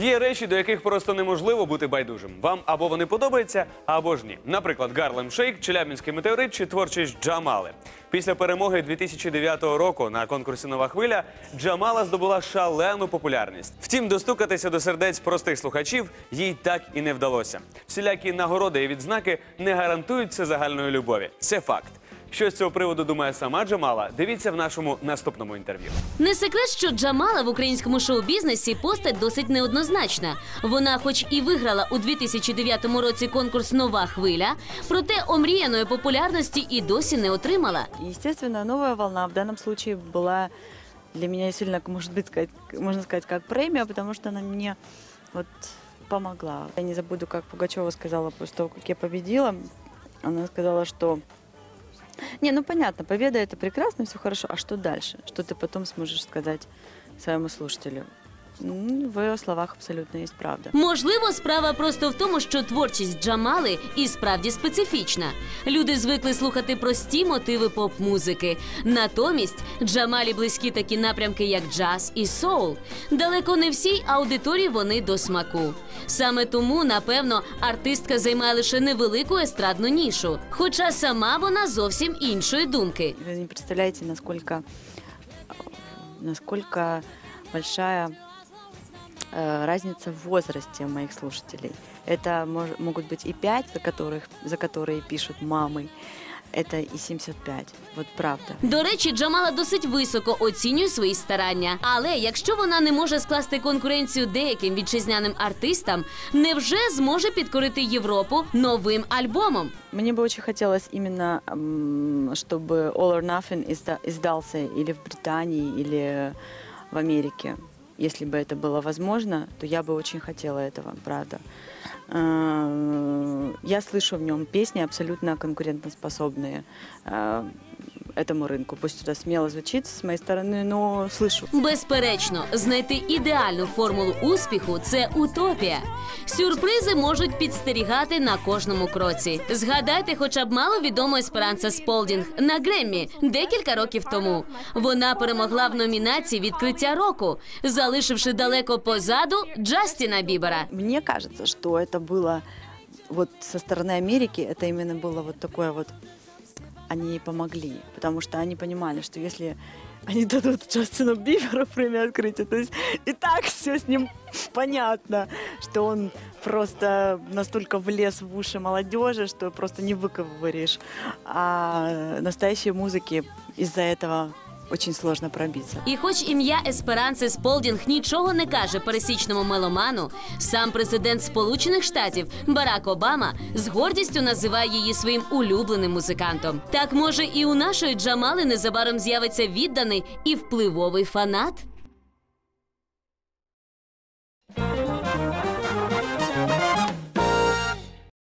Є речі, до яких просто неможливо бути байдужим. Вам або вони подобаються, або ж ні. Наприклад, Гарлем Шейк, Челябінський метеорит чи творчість Джамали. Після перемоги 2009 року на конкурсі Нова хвиля Джамала здобула шалену популярність. Втім, достукатися до сердець простих слухачів їй так і не вдалося. Всілякі нагороди і відзнаки не гарантують загальної любові. Це факт. Що з цього приводу думає сама Джамала? Дивіться в нашому наступному інтерв'ю. Не секрет, що Джамала в українському шоу-бізнесі постать досить неоднозначна. Вона, хоч і виграла у 2009 році конкурс Нова хвиля, проте омріяної популярності і досі не отримала. Естественно, новая волна в данном случае была для меня сильно, может быть, сказать, можно сказать, как премия, потому что она мне вот помогла. Я не забуду, как Пугачева сказала после того, как я победила. Она сказала, что не, ну понятно, победа это прекрасно, все хорошо. А что дальше? Что ты потом сможешь сказать своему слушателю? М, В ее словах абсолютно есть правда. Можливо, справа просто в тому, що творчість Джамали і справді специфічна. Люди звикли слухати прості мотиви поп-музики. Натомість Джамалі близькі такі напрямки, як джаз і соул. Далеко не всій аудиторії вони до смаку. Саме тому, напевно, артистка займає лише невелику естрадну нішу, хоча сама вона зовсім іншої думки. Вы не представляете, насколько, насколько большая разница в возрасте моих слушателей. Это мож- могут быть и 5, за, которых, за которые пишут мамы, это и 75. Вот правда. До речі, Джамала досить високо оцінює свої старання. Але якщо вона не може скласти конкуренцію деяким вітчизняним артистам, невже зможе підкорити Європу новим альбомом? Мне бы очень хотелось именно, м, чтобы All or Nothing изда- издался или в Британии, или в Америке. Если бы это было возможно, то я бы очень хотела этого, правда. Э, Я слышу в нем песни абсолютно конкурентоспособные э, этому рынку. Пусть это смело звучит с моей стороны, но слышу. Безперечно, знайти ідеальну формулу успіху це утопія. Сюрпризи можуть підстерігати на кожному кроці. Згадайте, хоча б мало відому Есперанса Сполдінг на Греммі декілька років тому. Вона перемогла в номінації відкриття року, залишивши далеко позаду Джастіна Бібера. Мне кажется, что это было вот со стороны Америки, это именно было вот такое вот, они ей помогли, потому что они понимали, что если они дадут Джастину Биберу премию открытия, то есть и так все с ним понятно, что он просто настолько влез в уши молодежи, что просто не выковыришь. А настоящей музыки из-за этого очень сложно пробиться. І хоч ім'я Есперанси Сполдінг нічого не каже пересічному меломану, сам президент Сполучених Штатів Барак Обама з гордістю називає її своїм улюбленим музикантом. Так може і у нашої Джамали незабаром з'явиться відданий і впливовий фанат?